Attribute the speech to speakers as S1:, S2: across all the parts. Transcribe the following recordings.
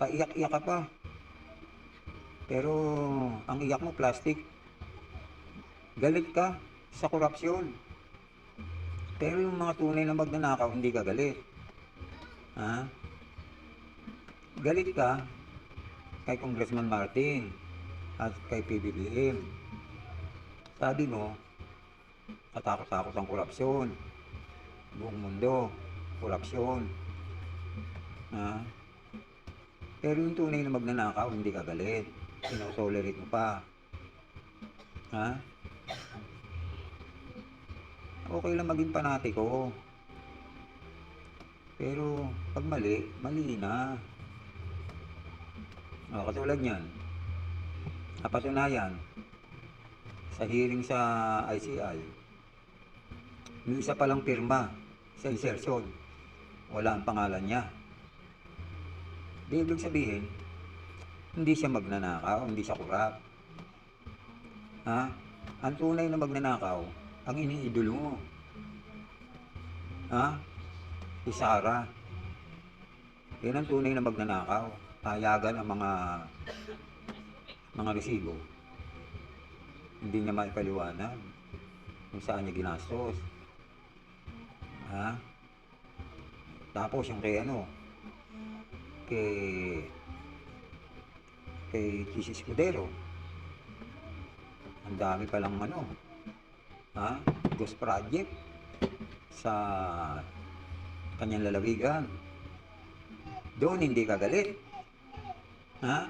S1: paiyak-iyak ka pa. Pero ang iyak mo plastic. Galit ka sa korupsyon. Pero yung mga tunay na magnanakaw, hindi ka galit. Ha? Galit ka kay Congressman Martin at kay PBBM. Sabi mo, katakot-takot ang korupsyon. Buong mundo, korupsyon. Ha? Pero yung tunay na magnanakaw, hindi ka galit. Sinotolerate mo pa. Ha? Okay lang maging panatiko. Pero pag mali, mali na. O, katulad niyan. Napatunayan sa hearing sa ICI, yung isa palang pirma sa insertion, wala ang pangalan niya. Di ibig sabihin, hindi siya magnanakaw, hindi siya kurap. Ha? Ang tunay na magnanakaw, ang iniidolo mo. Ha? Si Sarah. Yan ang tunay na magnanakaw. Payagan ang mga mga resibo. Hindi niya maipaliwanag kung saan niya ginastos. Ha? Tapos yung kay ano, kay kay Chis Escudero. Ang dami palang ano, ha? Ghost project sa kanyang lalawigan. Doon hindi ka galit. Ha?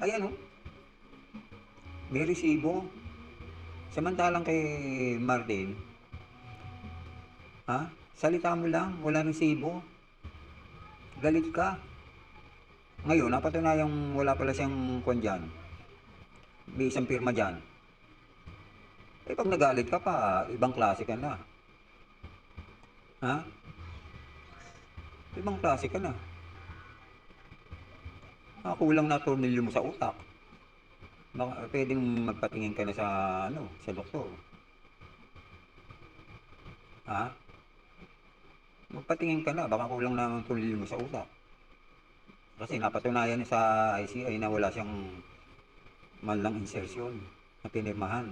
S1: Ayan oh. May resibo. Samantalang kay Martin, ha? Salita mo lang, wala resibo. Galit ka. Ngayon, napatunayang wala pala siyang kwan dyan. May isang pirma dyan. Eh, pag nagalit ka pa, ibang klase ka na. Ha? Ibang klase ka na. Ah, kulang na tornilyo mo sa utak. Baka pwedeng magpatingin ka na sa ano, sa doktor. Ha? Magpatingin ka na, baka kulang na tornilyo mo sa utak. Kasi napatunayan sa ICI na wala siyang man lang insertion na pinirmahan.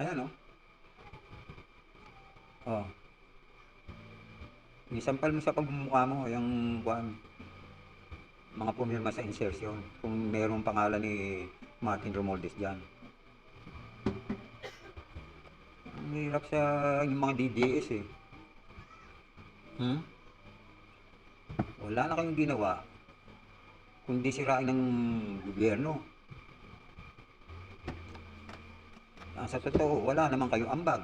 S1: Ayan o. Oh. Isampal mo sa pagmumukha mo yung kuan mga pumirma sa insertion kung mayroong pangalan ni Martin Romualdez dyan. Ang hirap sa yung mga DDS eh. Hmm? Wala na kayong ginawa kundi sirain ng gobyerno. Ah, sa totoo, wala naman kayong ambag.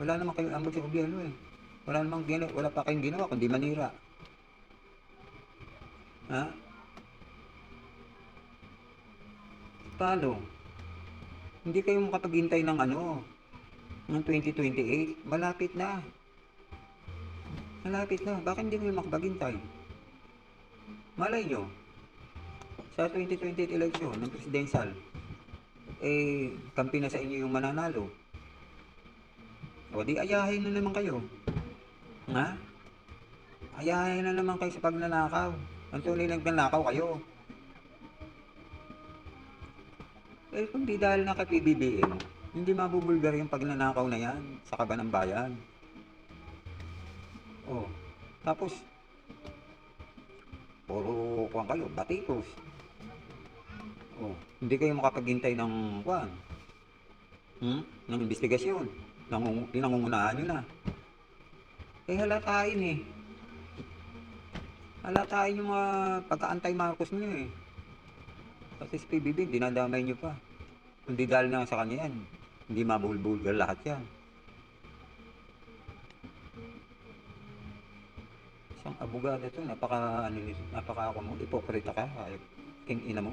S1: Wala naman kayong ambag sa gobyerno eh. Wala namang ginawa, wala pa kayong ginawa kundi manira. Ha? Paano? Hindi kayo makapaghintay ng ano, ng 2028. Malapit na. Malapit na. Bakit hindi kayo makapaghintay? Malay nyo, sa 2028 election ng presidential, eh, kampi na sa inyo yung mananalo. O di ayahin na naman kayo. Ha? Ayahin na naman kayo sa pagnanakaw. Ang tunay nagnanakaw kayo. Eh kung di dahil na kay PBBM, hindi mabubulgar yung pagnanakaw na yan sa kaban ng bayan. Oh, tapos, puro kuwan kayo, batikos. Oh, hindi kayo makapaghintay ng kuwan. Hmm? Ng investigasyon. Nang, pinangungunahan nyo na. Eh halatain eh. Halatain yung mga pagka-antay Marcos nyo eh. Kasi si PBB, dinadamay nyo pa. Hindi dahil na sa kanya yan. Hindi mabulbulgar lahat yan. Isang abogado to, napaka, ano, napaka, ano mo, ipokrita ka, ay, king ina mo.